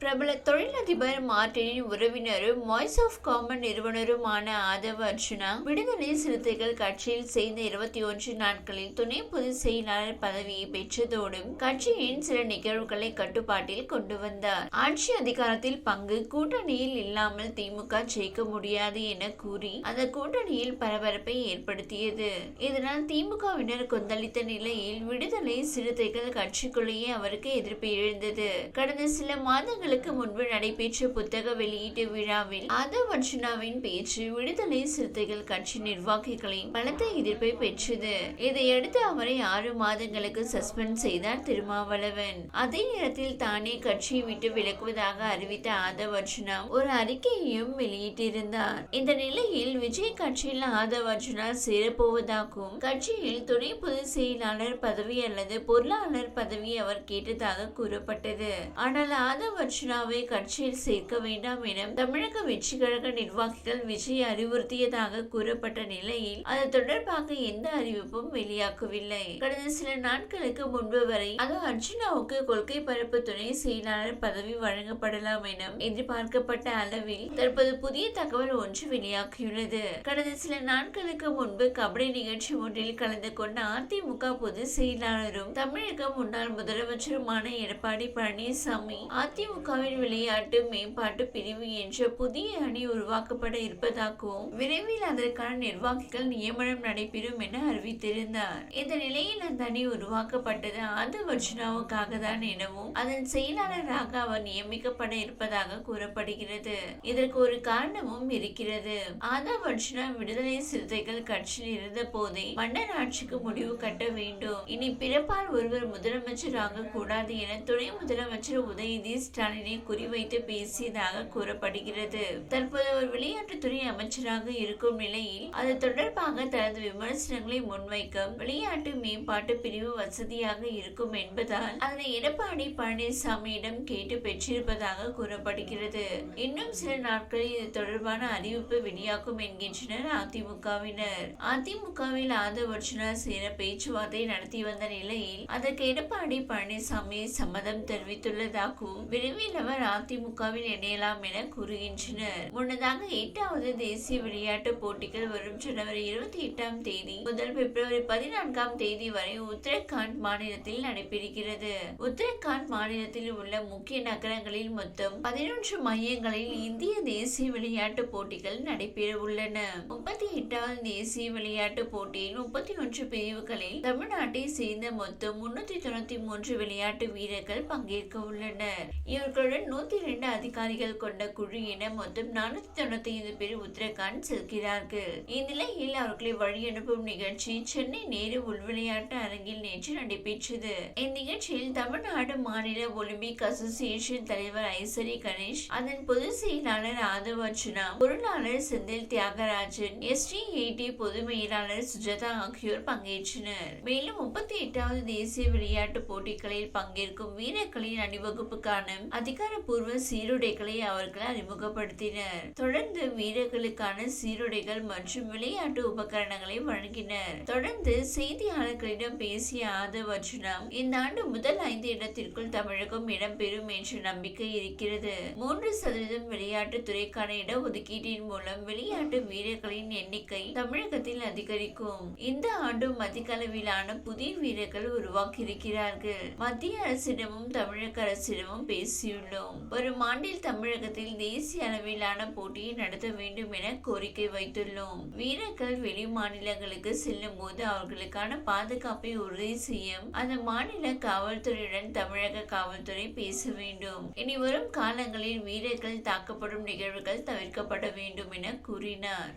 பிரபல தொழிலதிபர் மார்டினின் உறவினரும் வாய்ஸ் ஆஃப் காமன் நிறுவனருமான ஆதவ அர்ஜுனா விடுதலை சிறுத்தைகள் கட்சியில் சேர்ந்த இருபத்தி ஒன்று நாட்களில் துணை பொதுச் செயலாளர் பதவியை பெற்றதோடும் கட்சியின் சில நிகழ்வுகளை கட்டுப்பாட்டில் கொண்டு வந்தார். ஆட்சி அதிகாரத்தில் பங்கு கூட்டணியில் இல்லாமல் திமுக ஜெயிக்க முடியாது என கூறி அந்த கூட்டணியில் பரபரப்பை ஏற்படுத்தியது. இதனால் திமுகவினர் கொந்தளித்த நிலையில் விடுதலை சிறுத்தைகள் கட்சிக்குள்ளேயே அவருக்கு எதிர்ப்பு எழுந்தது. கடந்த சில மாதங்கள் ஆண்டுகளுக்கு முன்பு நடைபெற்ற புத்தக வெளியீட்டு விழாவில் ஆதவ் அர்ஜுனாவின் பேச்சு விடுதலை சிறுத்தைகள் கட்சி நிர்வாகிகளின் பலத்த எதிர்ப்பை பெற்றது. இதையடுத்து அவரை ஆறு மாதங்களுக்கு சஸ்பெண்ட் செய்தார் திருமாவளவன். அதே நேரத்தில் தானே கட்சியை விட்டு விலகுவதாக அறிவித்த ஆதவ் அர்ஜுனா ஒரு அறிக்கையையும் வெளியிட்டிருந்தார். இந்த நிலையில் விஜய் கட்சியில் ஆதவ் அர்ஜுனா சேரப்போவதாகவும் கட்சியில் துணை பொதுச் செயலாளர் பதவி அல்லது பொருளாளர் பதவி அவர் கேட்டதாக கூறப்பட்டது. ஆனால் ஆதவ் அர்ஜுனாவை கட்சியில் சேர்க்க வேண்டாம் என தமிழக வெற்றி கழக நிர்வாகிகள் விஜய் அறிவுறுத்தியதாக கூறப்பட்ட நிலையில் அது தொடர்பாக எந்த அறிவிப்பும் வெளியாகவில்லை. கடந்த சில நாட்களுக்கு முன்பு வரை அது அர்ஜுனாவுக்கு கொள்கை பரப்பு துணை செயலாளர் பதவி வழங்கப்படலாம் என எதிர்பார்க்கப்பட்ட அளவில் தற்போது புதிய தகவல் ஒன்று வெளியாகியுள்ளது. கடந்த சில நாட்களுக்கு முன்பு கபடி நிகழ்ச்சி ஒன்றில் கலந்து கொண்ட அதிமுக பொதுச் செயலாளரும் தமிழக முன்னாள் முதலமைச்சருமான எடப்பாடி பழனிசாமி அதிமுக அதிமுகவின் விளையாட்டு மேம்பாட்டு பிரிவு என்ற புதிய அணி உருவாக்கப்பட இருப்பதாகவும் விரைவில் அதற்கான நிர்வாகிகள் நியமனம் நடைபெறும் என அறிவித்திருந்தார். இந்த நிலையில் அந்த அணி உருவாக்கப்பட்டது ஆதவ் அர்ஜுனாவுக்காக தான் எனவும் அதன் செயலாளராக அவர் நியமிக்கப்பட இருப்பதாக கூறப்படுகிறது. இதற்கு ஒரு காரணமும் இருக்கிறது. ஆதவ் அர்ஜுனா விடுதலை சிறுத்தைகள் கட்சியில் இருந்த போதே மன்னர் ஆட்சிக்கு முடிவு கட்ட வேண்டும். இனி பிறப்பால் ஒருவர் முதலமைச்சராக கூடாது என துணை முதலமைச்சர் உதயநிதி ஸ்டாலின் குறிவைத்து பேசியதாக கூறப்படுகிறது. தற்போது ஒரு விளையாட்டுத்துறை அமைச்சராக இருக்கும் நிலையில் அது தொடர்பாக தனது விமர்சனங்களை முன்வைக்க விளையாட்டு மேம்பாட்டு பிரிவு வசதியாக இருக்கும் என்பதால் அதனை எடப்பாடி பழனிசாமியிடம் கேட்டு பெற்றிருப்பதாக கூறப்படுகிறது. இன்னும் சில நாட்களில் இது தொடர்பான அறிவிப்பு வெளியாகும் என்கின்றனர் அதிமுகவினர். அதிமுகவில் ஆதவ் சேர பேச்சுவார்த்தை நடத்தி வந்த நிலையில் அதற்கு எடப்பாடி பழனிசாமி சம்மதம் தெரிவித்துள்ளதாகவும் விரைவில் அவர் அதிமுகவில் இணையலாம் என கூறுகின்றனர். முன்னதாக எட்டாவது தேசிய விளையாட்டு போட்டிகள் வரும் ஜனவரி இருபத்தி எட்டாம் தேதி முதல் பிப்ரவரி பதினான்காம் தேதி வரை உத்தரகாண்ட் மாநிலத்தில் நடைபெறுகிறது. உத்தரகாண்ட் மாநிலத்தில் உள்ள முக்கிய நகரங்களில் மொத்தம் பதினொன்று மையங்களில் இந்திய தேசிய விளையாட்டு போட்டிகள் நடைபெற உள்ளன. முப்பத்தி எட்டாவது தேசிய விளையாட்டு போட்டியில் முப்பத்தி ஒன்று பிரிவுகளில் தமிழ்நாட்டை சேர்ந்த மொத்தம் முன்னூத்தி தொண்ணூத்தி மூன்று விளையாட்டு வீரர்கள் பங்கேற்க உள்ளனர். இவர்கள் அவர்களுடன் நூத்தி இரண்டு அதிகாரிகள் கொண்ட குழு என மொத்தம் நானூத்தி தொண்ணூத்தி ஐந்து பேர் உத்தரகாண்ட் செல்கிறார்கள். இந்நிலையில் அவர்களை வழி அனுப்பும் நிகழ்ச்சி சென்னை நேரு உள்விளையாட்டு அரங்கில் நேற்று நடைபெற்றது. இந்நிகழ்ச்சியில் தமிழ்நாடு மாநில ஒலிம்பிக் அசோசியேஷன் தலைவர் ஐசரி கணேஷ் அதன் பொதுச் செயலாளர் ஆதவ் அர்ச்சுனா பொருளாளர் செந்தில் தியாகராஜன் எஸ்டிஐடி பொது மேலாளர் சுஜாதா ஆகியோர் பங்கேற்றனர். மேலும் முப்பத்தி எட்டாவது தேசிய விளையாட்டு போட்டிகளில் பங்கேற்கும் வீரர்களின் அணிவகுப்புக்கான அதிகாரப்பூர்வ சீருடைகளை அவர்கள் அறிமுகப்படுத்தினர். தொடர்ந்து வீரர்களுக்கான சீருடைகள் மற்றும் விளையாட்டு உபகரணங்களை வழங்கினர். தொடர்ந்து செய்தியாளர்களிடம் பேசிய ஆதவ் அர்ஜுனா இந்த ஆண்டு முதல் ஐந்து இடத்திற்குள் தமிழகம் இடம்பெறும் என்ற நம்பிக்கை இருக்கிறது. மூன்று சதவீதம் விளையாட்டு துறைக்கான இடஒதுக்கீட்டின் மூலம் விளையாட்டு வீரர்களின் எண்ணிக்கை தமிழகத்தில் அதிகரிக்கும். இந்த ஆண்டும் அதிக அளவிலான புதிய வீரர்கள் உருவாக்கியிருக்கிறார்கள். மத்திய அரசிடமும் தமிழக அரசிடமும் பேசி பேசியுள்ளோம். வரும் ஆண்டில் தமிழகத்தில் தேசிய அளவிலான போட்டியை நடத்த வேண்டும் என கோரிக்கை வைத்துள்ளோம். வீரர்கள் வெளி மாநிலங்களுக்கு செல்லும் போது அவர்களுக்கான பாதுகாப்பை உறுதி செய்ய அந்த மாநில காவல்துறையுடன் தமிழக காவல்துறை பேச வேண்டும். இனி வரும் காலங்களில் வீரர்கள் தாக்கப்படும் நிகழ்வுகள் தவிர்க்கப்பட வேண்டும் என கூறினார்.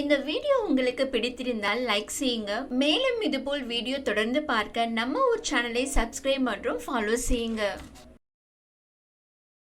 இந்த வீடியோ உங்களுக்கு பிடித்திருந்தால் லைக் செய்யுங்க. மேலும் இதுபோல் வீடியோ தொடர்ந்து பார்க்க நம்ம ஒரு சேனலை சப்ஸ்கிரைப் மற்றும் ஃபாலோ செய்யுங்க.